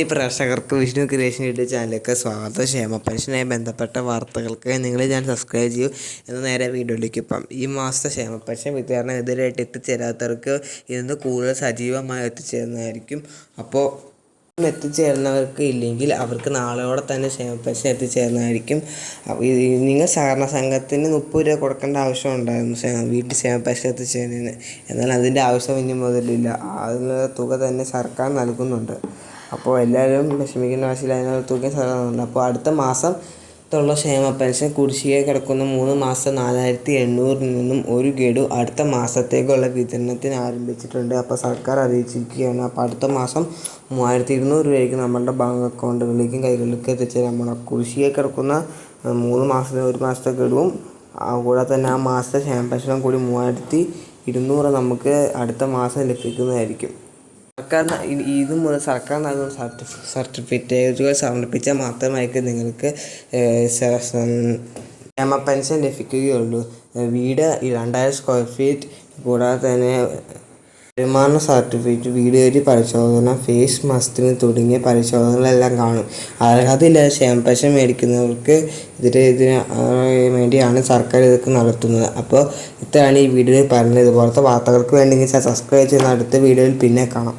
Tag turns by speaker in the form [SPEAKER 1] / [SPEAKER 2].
[SPEAKER 1] ഈ പ്രേക്ഷകർക്ക് Vishnu creation YouTube ചാനലിലേക്ക് സ്വാഗതം. ക്ഷേമ പെൻഷനുമായി ബന്ധപ്പെട്ട വാർത്തകൾക്ക് നിങ്ങൾ ഞാൻ സബ്സ്ക്രൈബ് ചെയ്യൂ. എന്ന് നേരെ വീഡിയോയിലേക്ക് ഇപ്പം. ഈ മാസത്തെ ക്ഷേമ പെൻഷൻ വിതരണം എതിരായിട്ട് എത്തിച്ചേരാത്തവർക്ക് ഇന്ന് കൂടുതൽ സജീവമായി എത്തിച്ചേരുന്നതായിരിക്കും. അപ്പോൾ എത്തിച്ചേരുന്നവർക്ക് ഇല്ലെങ്കിൽ അവർക്ക് നാളെയോടെ തന്നെ ക്ഷേമ പെൻഷൻ എത്തിച്ചേരുന്നതായിരിക്കും നിങ്ങൾ സഹകരണ സംഘത്തിന് മുപ്പത് രൂപ കൊടുക്കേണ്ട ആവശ്യം ഉണ്ടായിരുന്നു വീട്ടിൽ ക്ഷേമ പെൻഷൻ എത്തിച്ചേരുന്നതിന്. എന്നാൽ അതിന്റെ ആവശ്യം ഇനി മുതലില്ല. അതിനുള്ള തുക തന്നെ സർക്കാർ നൽകുന്നുണ്ട്. അപ്പോൾ എല്ലാവരും വിഷമിക്കുന്ന ആവശ്യമില്ല അതിനുള്ള തുക സർക്കാർ അപ്പോൾ അടുത്ത മാസം ത്തുള്ള ക്ഷേമ പെൻഷൻ കുടിശ്ശിക കിടക്കുന്ന മൂന്ന് മാസം നാലായിരത്തി എണ്ണൂറിൽ നിന്നും ഒരു ഗഡു അടുത്ത മാസത്തേക്കുള്ള വിതരണത്തിന് ആരംഭിച്ചിട്ടുണ്ട്. അപ്പോൾ സർക്കാർ അറിയിച്ചിരിക്കുകയാണ്. അപ്പോൾ അടുത്ത മാസം മൂവായിരത്തി ഇരുന്നൂറ് രൂപയ്ക്ക് നമ്മളുടെ ബാങ്ക് അക്കൗണ്ടുകളിലേക്കും കൈകളിലേക്കും എത്തിച്ച് നമ്മുടെ കുടിശ്ശിക കിടക്കുന്ന മൂന്ന് മാസത്തെ ഒരു മാസത്തെ ഗഡുവും ആ കൂടാതെ തന്നെ ആ മാസത്തെ ക്ഷേമ പെൻഷനും കൂടി മൂവായിരത്തി ഇരുന്നൂറ് നമുക്ക് അടുത്ത മാസം ലഭിക്കുന്നതായിരിക്കും. സർക്കാർ ഇത് മുതൽ സർക്കാർ നൽകുന്ന സർട്ടിഫി സർട്ടിഫിക്കറ്റുകൾ സമർപ്പിച്ചാൽ മാത്രമായിരിക്കും നിങ്ങൾക്ക് ക്ഷേമ പെൻഷൻ ലഭിക്കുകയുള്ളൂ. വീട് രണ്ടായിരം സ്ക്വയർ ഫീറ്റ് കൂടാതെ തന്നെ വരുമാന സർട്ടിഫിക്കറ്റ് വീട് കയറി പരിശോധന ഫേസ് മസ്റ്റിന് തുടങ്ങിയ പരിശോധനകളെല്ലാം കാണും. അർഹതയില്ലാതെ ക്ഷേമ പെൻഷൻ മേടിക്കുന്നവർക്ക് ഇതിന് ഇതിന് വേണ്ടിയാണ് സർക്കാർ ഇതൊക്കെ നടത്തുന്നത്. അപ്പോൾ ഇത്രയാണ് ഈ വീഡിയോയിൽ പറഞ്ഞത്. ഇതുപോലത്തെ വാർത്തകൾക്ക് വേണ്ടി സബ്സ്ക്രൈബ് ചെയ്യുന്ന അടുത്ത വീഡിയോയിൽ പിന്നെ കാണാം.